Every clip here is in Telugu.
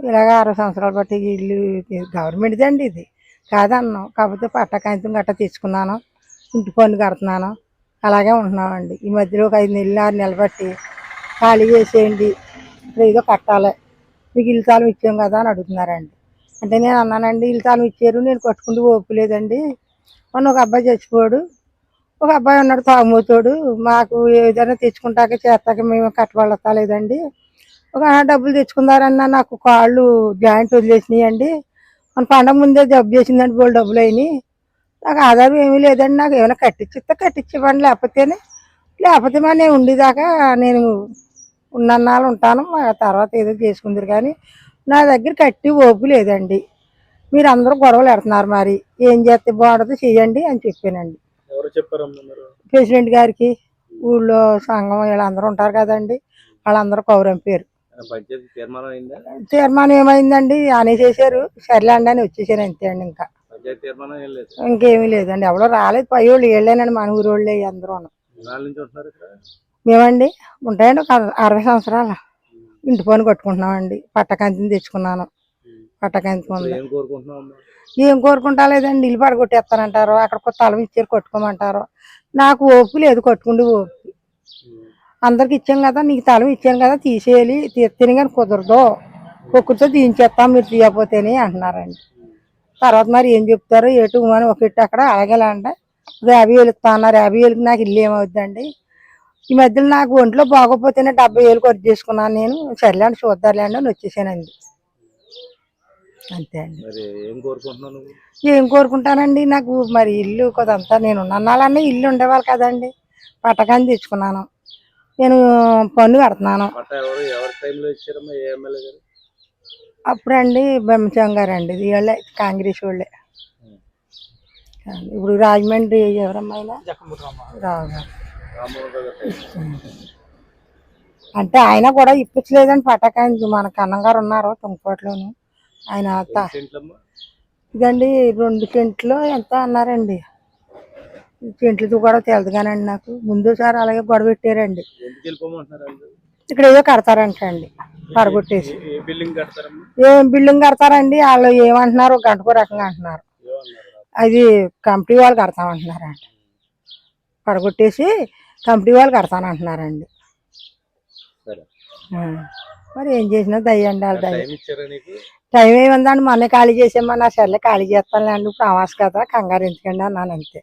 ఇలాగ అరవై సంవత్సరాలు బట్టి ఇల్లు గవర్నమెంట్ది అండి ఇది. కాదన్నాం. కాకపోతే పట్ట కాగితం గట్ట తెచ్చుకున్నాను ఇంటి పన్ను కడుతున్నాను. అలాగే ఉంటున్నామండి. ఈ మధ్యలో ఒక ఐదు నెలలు ఆరు నెలలు బట్టి ఖాళీ చేసేయండి. ఇప్పుడు ఏదో కట్టాలి. మీకు ఇల్లు తాళం ఇచ్చాం కదా అని అడుగుతున్నారండి. అంటే నేను అన్నానండి ఇల్లు తాళం ఇచ్చారు నేను కట్టుకుంటూ ఓపు లేదండి మొన్న ఒక అబ్బాయి చచ్చిపోడు ఒక అబ్బాయి ఉన్నాడు తాగుమోతాడు. మాకు ఏదైనా తెచ్చుకుంటాక చేస్తాక మేము కట్టబడతా లేదండి ఒక డబ్బులు తెచ్చుకున్నారన్న నాకు కాళ్ళు జాయింట్ వదిలేసినాయండి. మన పండగ ముందే జబ్బు చేసిందండి బోల్ డబ్బులు అయినాయి నాకు ఆధారం ఏమీ లేదండి నాకు ఏమైనా కట్టించిస్తే కట్టించివ్వండి లేకపోతేనే లేకపోతే మరి నేను ఉండేదాకా నేను ఉన్నన్నాళ్ళు ఉంటాను మా తర్వాత ఏదో చేసుకుందరు కానీ నా దగ్గర కట్టి ఓపు లేదండి. మీరు అందరూ గొడవలు పెడుతున్నారు మరి ఏం చేస్తే బాగుంటుందో చెయ్యండి అని చెప్పానండి. ప్రెసిడెంట్ గారికి ఊళ్ళో సంఘం వీళ్ళందరూ ఉంటారు కదండి వాళ్ళందరూ కౌరంపారు తీర్మానం అయిందా? తీర్మానం ఏమైందండి? అనేసేసారు సర్లేండి అని వచ్చేసారు అంతే అండి ఇంకా. పంచాయతీ తీర్మానం ఏం లేదు. ఇంకేమీ లేదండి. ఎవరో రాలేదు. పై వాళ్ళు వీళ్ళేనండి మన ఊరు వాళ్ళే అందరూ నాలుగు నుంచి ఉంటున్నారు ఇక్కడ? మేమండి ఉంటాయండి ఒక అర- అరవై సంవత్సరాలు. ఇంటి పని కట్టుకుంటున్నామండి. పట్టకంతిని తెచ్చుకున్నాను. పట్టకంతి ఉంది ఏం కోరుకుంటున్నావు అమ్మా? ఏం కోరుకుంటా లేదండి ఇల్లు పడగొట్టేస్తానంటారు. అక్కడ కొత్త తలం ఇచ్చారు కొట్టుకోమంటారు. నాకు ఓపు లేదు కట్టుకుండి ఓపు అందరికి ఇచ్చాం కదా నీకు తలం ఇచ్చాను కదా తీసేయాలి తీస్తేనే కానీ కుదరదు. ఒక్కరితో తీయించేస్తాం మీరు తీయకపోతేనే అంటున్నారండి. తర్వాత మరి ఏం చెప్తారో? ఎటు అని ఒక ఇట్టు అక్కడ అలాగే అంటే యాభై వేలు ఇస్తా అన్నారు. యాభై వేలకి నాకు ఇల్లు ఏమవుద్దండి? ఈ మధ్యలో నాకు ఒంట్లో బాగోపోతేనే డెబ్బై వేలు ఖర్చు చేసుకున్నాను నేను. సర్లేండి చూద్దారులేండి అని వచ్చేసానండి. అంతే అండి. ఏం కోరుకుంటానండి? నాకు మరి ఇల్లు కొదంతా నేను ఉన్నాళ్ళన్నీ ఇల్లు ఉండేవాళ్ళు కదండి. పట్టకాన్ని తెచ్చుకున్నాను. నేను పన్ను కడుతున్నాను. అప్పుడండి బ్రహ్మచం గారు అండి వీళ్ళే కాంగ్రెస్ వాళ్ళే. ఇప్పుడు రాజమండ్రి ఎవరమ్మా ఆయన? రావు గారు అంటే ఆయన కూడా ఇప్పించలేదండి పట్టకాన్ని మన కన్నం గారు ఉన్నారు తుంగకోటలోను ఆయన ఇదండి రెండు సెంట్లు ఎంత అన్నారండి? సెంట్లతో కూడా తెలదు కానండి నాకు. ముందుసారి అలాగే గొడవ పెట్టారండి. ఇక్కడ ఏదో కడతారంటండి పడగొట్టేసి. ఏ- బిల్డింగ్ కడతారండి వాళ్ళు ఏమంటున్నారు గంటకో రకంగా అంటున్నారు. అది కంపెనీ వాళ్ళు కడతామంటున్నారండి పడగొట్టేసి కంపెనీ వాళ్ళు కడతానంటున్నారండి. సరే. మరి ఏం చేసినా దయ్యండి వాళ్ళ దయ్య టైం ఏముందండి మొన్నే ఖాళీ చేసామా నా సర్లే ఖాళీ చేస్తానులేండి ఇప్పుడు అమాస్ కదా కంగారు ఎందుకండి అన్నాను అంతే.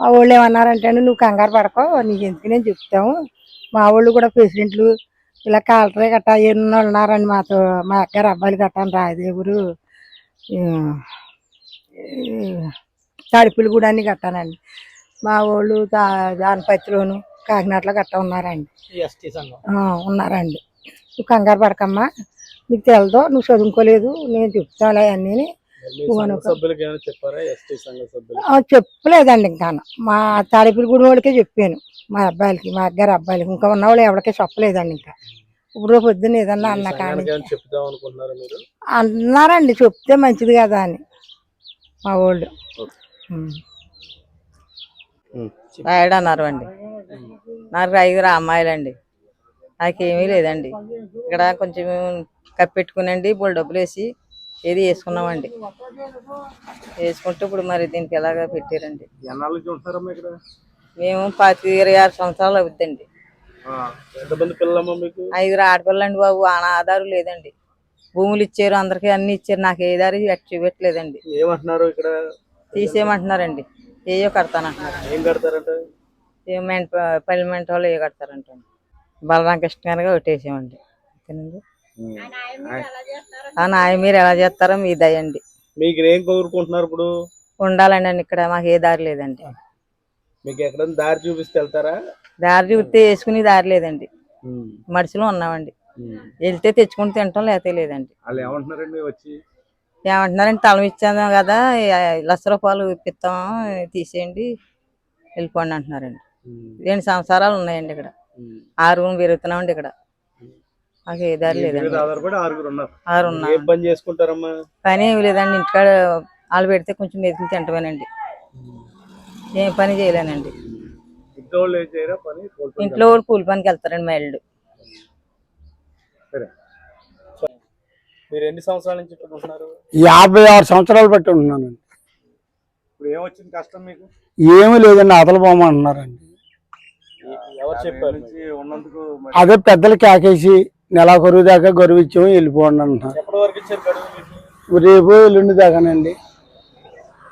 మా వాళ్ళు ఏమన్నారంటే నువ్వు కంగారు పడకో నీకు ఎందుకు నేను చెప్తాము మా వాళ్ళు కూడా ప్రెసిడెంట్లు ఇలా కాలరే గట్టా ఎన్నో ఉన్నారండి మాతో మా అక్కగారు అబ్బాయిలు గట్టాను రాయదేవురు తడుపులు కూడా అన్ని కట్టానండి మా వాళ్ళు దానిపత్రిలోను కాకినాడలో గట్టా ఉన్నారండి. ఉన్నారండి. నువ్వు కంగారు పడకమ్మా నీకు తెలదో నువ్వు చదువుకోలేదు నేను చెప్తాలే అన్నీ చెప్పలేదండి ఇంకా. మా తాడిపిల్లి గుడి వాళ్ళకే చెప్పాను. మా అబ్బాయిలకి మా అగ్గారు అబ్బాయిలకి. ఇంకా ఉన్న వాళ్ళు ఎవరికే చెప్పలేదండి ఇంకా. ఇప్పుడు పొద్దున్న ఏదన్నా అన్న కానీ. అన్నారండి చెప్తే మంచిది కదా అని. మా వాళ్ళు. రాయడు అన్నారు అండి. నాకు ఐదుగురు అమ్మాయిలండి. నాకేమీ లేదండి. ఇక్కడ కొంచెం కప్పెట్టుకునండి ఇప్పుడు డబ్బులు వేసి ఏది వేసుకున్నామండి? వేసుకుంటే ఇప్పుడు మరి దీనికి ఎలాగ పెట్టారండి? మేము పాతి ఇరవై ఆరు సంవత్సరాలు మీకు? ఐదుగురు ఆడపిల్లండి బాబు ఆధారు లేదండి. భూములు ఇచ్చారు అందరికీ అన్ని ఇచ్చారు నాకు ఏ దారి చూపెట్టలేదండి. ఏమంటున్నారు ఇక్కడ? తీసేయమంటున్నారండి. ఏయో కడతానంటున్నారు. ఏం మెంట్ పల్లి మెంట వాళ్ళు ఏ కడతారంట బలరామకృష్ణ గారికి ఒకటేసామండి అంతేనండి ఆ నాయ మీరు ఎలా చేస్తారో మీ దయండి మీకు ఏం కోరుకుంటున్నారు ఇప్పుడు? ఉండాలండి అండి ఇక్కడ మాకు ఏ దారి లేదండి. మీకు ఎక్కడైనా దారి చూపిస్తే వెళ్తారా? దారి చూస్తే వేసుకుని దారి లేదండి. మనుషులు ఉన్నామండి. వెళ్తే తెచ్చుకుని తింటాం లేకపోతే లేదండి. వాళ్ళు ఏమంటున్నారండి వచ్చి? ఏమంటున్నారండి తలం ఇచ్చాము కదా లక్ష రూపాయలు ఇప్పిస్తాం తీసేయండి వెళ్ళిపోండి అంటున్నారండి. రెండు సంవత్సరాలు ఉన్నాయండి ఇక్కడ. ఆరుగురు పెరుగుతున్నామండి ఇక్కడ. మాకు ఏ దారి మీ మీద లేదండి ఆధారపడి ఆరుగురు ఉన్నారు. ఆరు ఏం ఉన్నాం పని చేసుకుంటారమ్మా? పని ఏమి లేదండి ఇంటికాడ వాళ్ళు పెడితే కొంచెం మెతుకులు తింటమేనండి. ఏం పని చేయలేనండి. ఇంట్లో వాళ్ళు ఏం చేయరా పని? కోల్పోయి ఇంట్లో వాళ్ళు కూలి పనికి వెళ్తారండి మా ఇల్లు. సరే. మీరు ఎన్ని సంవత్సరాల నుంచి ఇక్కడ ఉంటున్నారు? యాభై ఆరు సంవత్సరాలు బట్టి ఉంటున్నానండి. ఇప్పుడు ఏమొచ్చింది కష్టం మీకు? ఏమీ లేదండి ఎవరు చెప్పారు? ఉన్నందుకు అదే పెద్దలు కేకేసి నెలాఖరు దాకా గడువు ఇచ్చాము వెళ్ళిపోండి మీకు? రేపు ఎల్లుండి దాకానండి.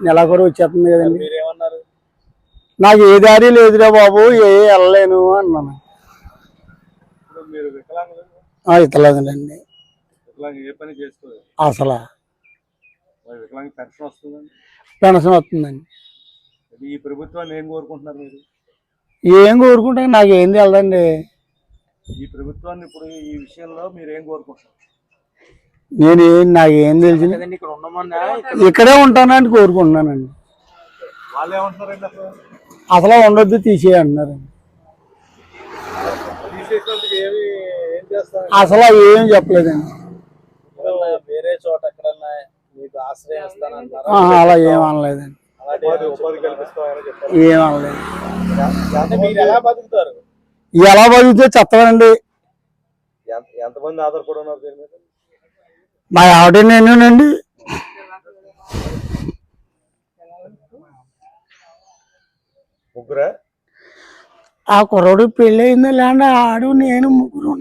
నెలాఖరు వచ్చేస్తుంది కదండి. మీరు ఏమన్నారు? నాకు ఏ దారి లేదురా బాబు ఏ వెళ్ళలేను అన్నాను. ఇతలేదండి అసలు. పెన్షన్ వస్తుందండి? ఈ ప్రభుత్వాన్ని ఏం కోరుకుంటున్నారు మీరు? ఏం కోరుకుంటా నాకు తెలదండి. ఈ ప్రభుత్వాన్ని ఇప్పుడు ఈ విషయంలో మీరు ఏం కోరుకుంటున్నారు? నేను ఏం నాకు ఏం తెలిసి? ఇక్కడ ఉండమన్నా ఇక్కడే ఉంటానని కోరుకుంటున్నానండి. వాళ్ళు ఏమంటున్నారండి అసలు? అసలు ఉండొద్దు తీసేయి అంటున్నారండి తీసేసినందుకు ఏమి ఏం చేస్తారు? అసలు ఏం చెప్పలేదండి. వేరే చోట ఎక్కడన్నా మీకు ఆశ్రయం ఇస్తానంటారా ఆహా, అలా ఏం అనలేదండి. అలాంటి ఉపాధి కల్పిస్తామని చెప్పారు. ఏం అనలేదు. అంటే మీరు ఎలా బతుకుతారు? ఎలా చెత్తమండి ఎంత ఎంతమంది ఆధారపడి ఉన్నారు మా ఆవిడ నేనేనండి. ముగ్గురా? ఆ కుర్రోడు పెళ్ళి అయిందో లేండి ఆడు నేను ముగ్గురు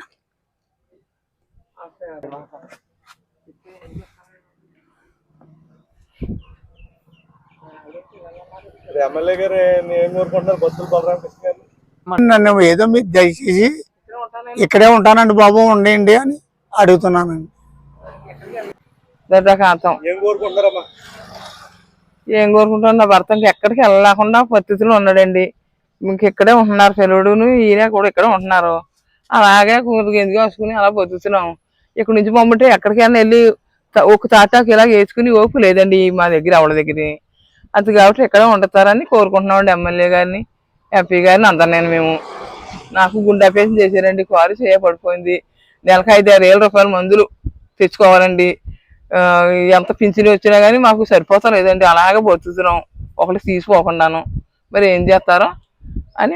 ఎమ్మెల్యే గారు ఏం కోరుకుంటున్నారు బస్సులు బలరామకృష్ణ గారు నన్ను ఏదో మీరు దయచేసి ఇక్కడే ఉంటానండి బాబు ఉండండి అని అడుగుతున్నానండి. ఏం కోరుకుంటున్నారమ్మా? ఏం కోరుకుంటాను నా భర్త ఎక్కడికి వెళ్ళకుండా పరిస్థితులు ఉన్నాడండి. ఇంక ఇక్కడే ఉంటున్నారు పిల్లడును ఈయన కూడా ఇక్కడే ఉంటున్నారు. అలాగే కూతురు ఎందుకు వేసుకుని అలా బతుకుతున్నాం. ఇక్కడ నుంచి పంపంటే ఎక్కడికైనా వెళ్ళి త- ఒక తాటాకు ఇలా వేసుకుని ఓపు లేదండి మా దగ్గర ఆవిడ దగ్గర. అది కాబట్టి ఇక్కడే ఉండతారని కోరుకుంటున్నామండి ఎమ్మెల్యే గారిని. ఎంపీ గారిని నేను మేము నాకు గుండె ఆపరేషన్ చేశారండి. కారు చేయ పడిపోయింది. నెలకు ఐదు ఆరు వేల రూపాయల మందులు తెచ్చుకోవాలండి. ఎంత పింఛన్ వచ్చినా కానీ మాకు సరిపోతలేదండి అలాగే బతుకుతున్నాం. ఒకటి తీసుకోకుండాను. మరి ఏం చేస్తారో అని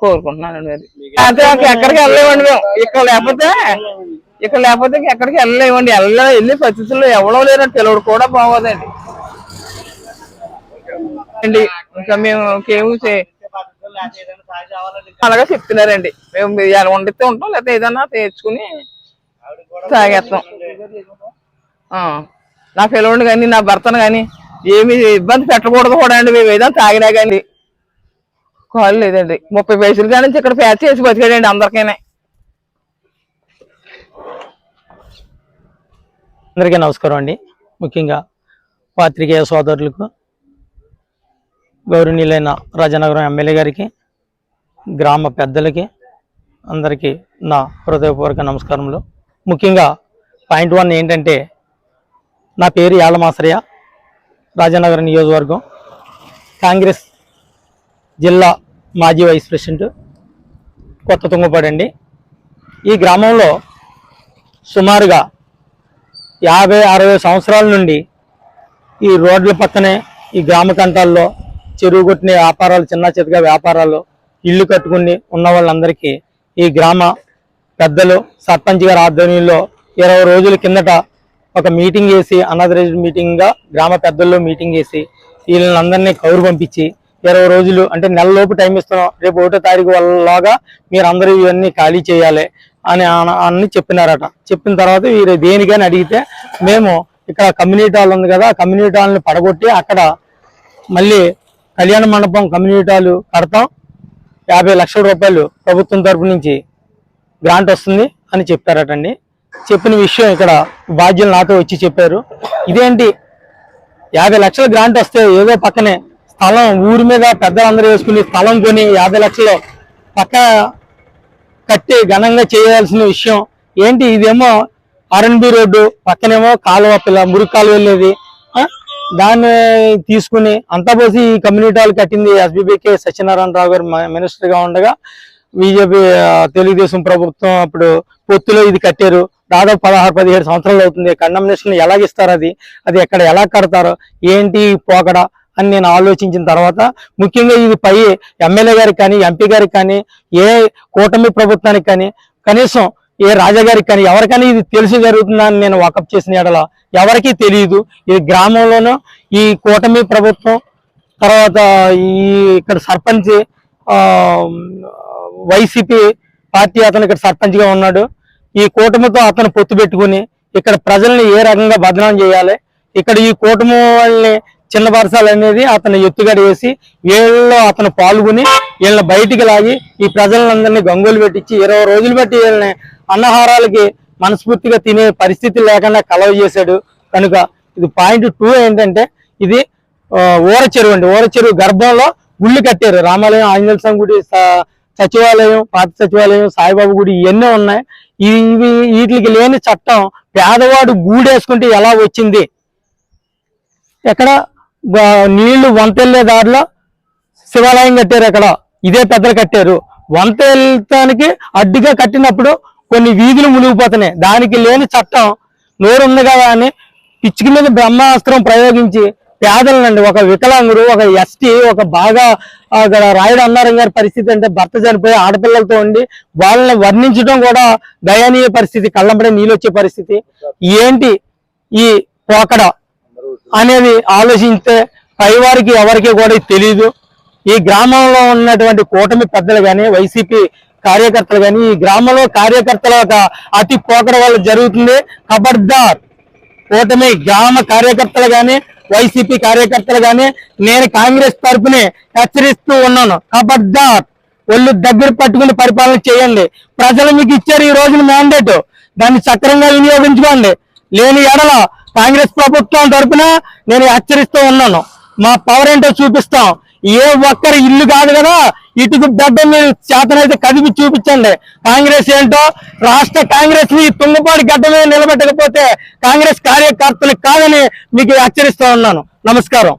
కోరుకుంటున్నానండి మరి. అయితే ఎక్కడికి వెళ్ళలేమండి మేము. ఇక్కడ లేకపోతే ఇక్కడ లేకపోతే ఎక్కడికి వెళ్ళలేమండి. వెళ్ళ వెళ్ళే పరిస్థితుల్లో ఎవరో లేరండి పిల్లడు కూడా బాగోదండి. అండి ఇంకా మేము ఇంకేమీ చే- అలాగే చెప్తున్నారండి. మేము ఎలా వండితే ఉంటాం లేకపోతే ఏదన్నా తెచ్చుకుని తాగేస్తాం. ఆ, నా పిల్లవాడిని కానీ నా భర్తను కానీ ఏమి ఇబ్బంది పెట్టకూడదు కూడా అండి. మేము ఏదైనా తాగినా కానీ. కాలు లేదండి. ముప్పై పైసలు కానీ ఇక్కడ ప్యాచ్ చేసి బతికాడండి అందరికీనే. అందరికీ నమస్కారం అండి. ముఖ్యంగా పాత్రికేయ సోదరులకు గౌరవనీయులైన రాజనగరం ఎమ్మెల్యే గారికి గ్రామ పెద్దలకి అందరికీ నా హృదయపూర్వక నమస్కారములు. ముఖ్యంగా పాయింట్ వన్ ఏంటంటే నా పేరు యాలమాసరయ్య రాజనగరం నియోజకవర్గం. కాంగ్రెస్ జిల్లా మాజీ వైస్ ప్రెసిడెంట్ కొత్త తుంగపడండి ఈ గ్రామంలో సుమారుగా యాభై అరవై సంవత్సరాల నుండి ఈ రోడ్ల పక్కనే ఈ గ్రామ కంటాల్లో చెరువు కొట్టిన వ్యాపారాలు చిన్న చితగా వ్యాపారాలు ఇల్లు కట్టుకుని ఉన్న వాళ్ళందరికీ ఈ గ్రామ పెద్దలు సర్పంచ్ గారి ఆధ్వర్యంలో ఇరవై రోజుల కిందట ఒక మీటింగ్ వేసి అనాథరైజ్డ్ మీటింగ్గా గ్రామ పెద్దల్లో మీటింగ్ వేసి వీళ్ళందరినీ కౌరు పంపించి ఇరవై రోజులు అంటే నెల లోపు టైం ఇస్తున్నాం. రేపు ఒకటో తారీఖు వాళ్ళలాగా మీరు అందరూ ఇవన్నీ ఖాళీ చేయాలి అని అన- అని చెప్పినారట. చెప్పిన తర్వాత వీరు దేనికని అడిగితే మేము ఇక్కడ కమ్యూనిటీ హాల్ ఉంది కదా ఆ కమ్యూనిటీ హాల్ని పడగొట్టి అక్కడ మళ్ళీ కళ్యాణ మండపం కమ్యూనిటీలు కడతాం. యాభై లక్షల రూపాయలు ప్రభుత్వం తరపు నుంచి గ్రాంట్ వస్తుంది అని చెప్పారటండి. చెప్పిన విషయం ఇక్కడ బాధ్యులు నాతో వచ్చి చెప్పారు. ఇదేంటి? యాభై లక్షల గ్రాంట్ వస్తే ఏదో పక్కనే స్థలం ఊరి మీద పెద్దలందరూ వేసుకుని స్థలం కొని యాభై లక్షలు పక్క కట్టి ఘనంగా చేయాల్సిన విషయం. ఏంటి? ఇదేమో ఆర్ఎన్బి రోడ్డు పక్కనేమో కాలువ పిల్ల మురికి కాలువ వెళ్ళేది. దాన్ని తీసుకుని అంతా పోసి ఈ కమ్యూనిటీ హాల్ కట్టింది ఎస్బీబీకే సత్యనారాయణ రావు గారు మినిస్టర్గా ఉండగా బీజేపీ తెలుగుదేశం ప్రభుత్వం అప్పుడు పొత్తులో ఇది కట్టారు. దాదాపు పదహారు పదిహేడు సంవత్సరాలు అవుతుంది. కండమినేషన్ ఎలాగిస్తారు అది? అది ఎక్కడ ఎలా కడతారు? ఏంటి పోకడ? అని నేను ఆలోచించిన తర్వాత ముఖ్యంగా ఇది పై ఎమ్మెల్యే గారికి కానీ ఎంపీ గారికి కానీ ఏ కూటమి ప్రభుత్వానికి కానీ కనీసం ఏ రాజాగారికి కానీ ఎవరికైనా ఇది తెలిసి జరుగుతుందని నేను వాకప్ చేసిన ఎడల ఎవరికీ తెలియదు. ఇది గ్రామంలోనూ ఈ కూటమి ప్రభుత్వం తర్వాత ఈ ఇక్కడ సర్పంచ్ వైసీపీ పార్టీ అతను ఇక్కడ సర్పంచ్గా ఉన్నాడు. ఈ కూటమితో అతను పొత్తు పెట్టుకుని ఇక్కడ ప్రజల్ని ఏ రకంగా బదనాం చేయాలి? ఇక్కడ ఈ కూటమి వాళ్ళని చిన్నపరచాలి అనేది అతను ఎత్తుగడ వేసి వీళ్ళలో అతను పాల్గొని వీళ్ళని బయటికి లాగి ఈ ప్రజలందరినీ గంగులు పెట్టించి ఇరవై రోజులు బట్టి వీళ్ళని అన్నహారాలకి మనస్ఫూర్తిగా తినే పరిస్థితి లేకుండా కలవ చేశాడు. కనుక ఇది పాయింట్ టూ ఏంటంటే ఇది ఓర ఊర చెరువు అండి. ఓర చెరువు గర్భంలో గుళ్ళు కట్టారు. రామాలయం ఆంజనేయ స్వామి గుడి సచివాలయం పాత సచివాలయం సాయిబాబు గుడి ఇవన్నీ ఉన్నాయి. ఇవి వీటికి లేని చట్టం పేదవాడు గూడేసుకుంటే ఎలా వచ్చింది? ఎక్కడ? నీళ్ళు వంతెళ్ళే దారిలో శివాలయం కట్టారు అక్కడ. ఇదే పెద్దలు కట్టారు. వంత వెళ్ళటానికి అడ్డుగా కట్టినప్పుడు కొన్ని వీధులు మునిగిపోతున్నాయి. దానికి లేని చట్టం నోరుంది కదా అని పిచ్చికి మీద బ్రహ్మాస్త్రం ప్రయోగించి పేదలనండి ఒక వికలాంగుడు ఒక ఎస్టీ ఒక బాగా అక్కడ రాయుడు అన్నారం గారి పరిస్థితి అంటే భర్త చనిపోయి ఆడపిల్లలతో ఉండి వాళ్ళని వర్ణించడం కూడా దయనీయ పరిస్థితి కళ్ళంపడే నీళ్ళు వచ్చే పరిస్థితి. ఏంటి ఈ పోకడ అనేది ఆలోచిస్తే పైవారికి ఎవరికి కూడా తెలియదు. ఈ గ్రామంలో ఉన్నటువంటి కూటమి పెద్దలు కానీ వైసీపీ కార్యకర్తలు కానీ ఈ గ్రామంలో కార్యకర్తల ఒక అతి పోకడ వల్ల జరుగుతుంది. ఖబర్దార్ కూటమి గ్రామ కార్యకర్తలు కానీ వైసీపీ కార్యకర్తలు కానీ నేను కాంగ్రెస్ తరఫున హెచ్చరిస్తూ ఉన్నాను. ఖబర్దార్ ఒళ్ళు దగ్గర పట్టుకుని పరిపాలన చేయండి. ప్రజలు మీకు ఇచ్చారు ఈ రోజున మ్యాండేట్ దాన్ని సక్రమంగా వినియోగించుకోండి. లేని ఎడల కాంగ్రెస్ ప్రభుత్వం తరఫున నేను హెచ్చరిస్తూ ఉన్నాను. మా పవర్ ఏంటో చూపిస్తాం. ఏ ఒక్కరి ఇల్లు కాదు కదా ఇటుకు బెడ్డ మీరు చేతనైతే కదిపి చూపించండి. కాంగ్రెస్ ఏంటో? రాష్ట్ర కాంగ్రెస్ని తుంగపాడి గడ్డ మీద నిలబెట్టకపోతే కాంగ్రెస్ కార్యకర్తలు కాదని మీకు హెచ్చరిస్తా ఉన్నాను. నమస్కారం.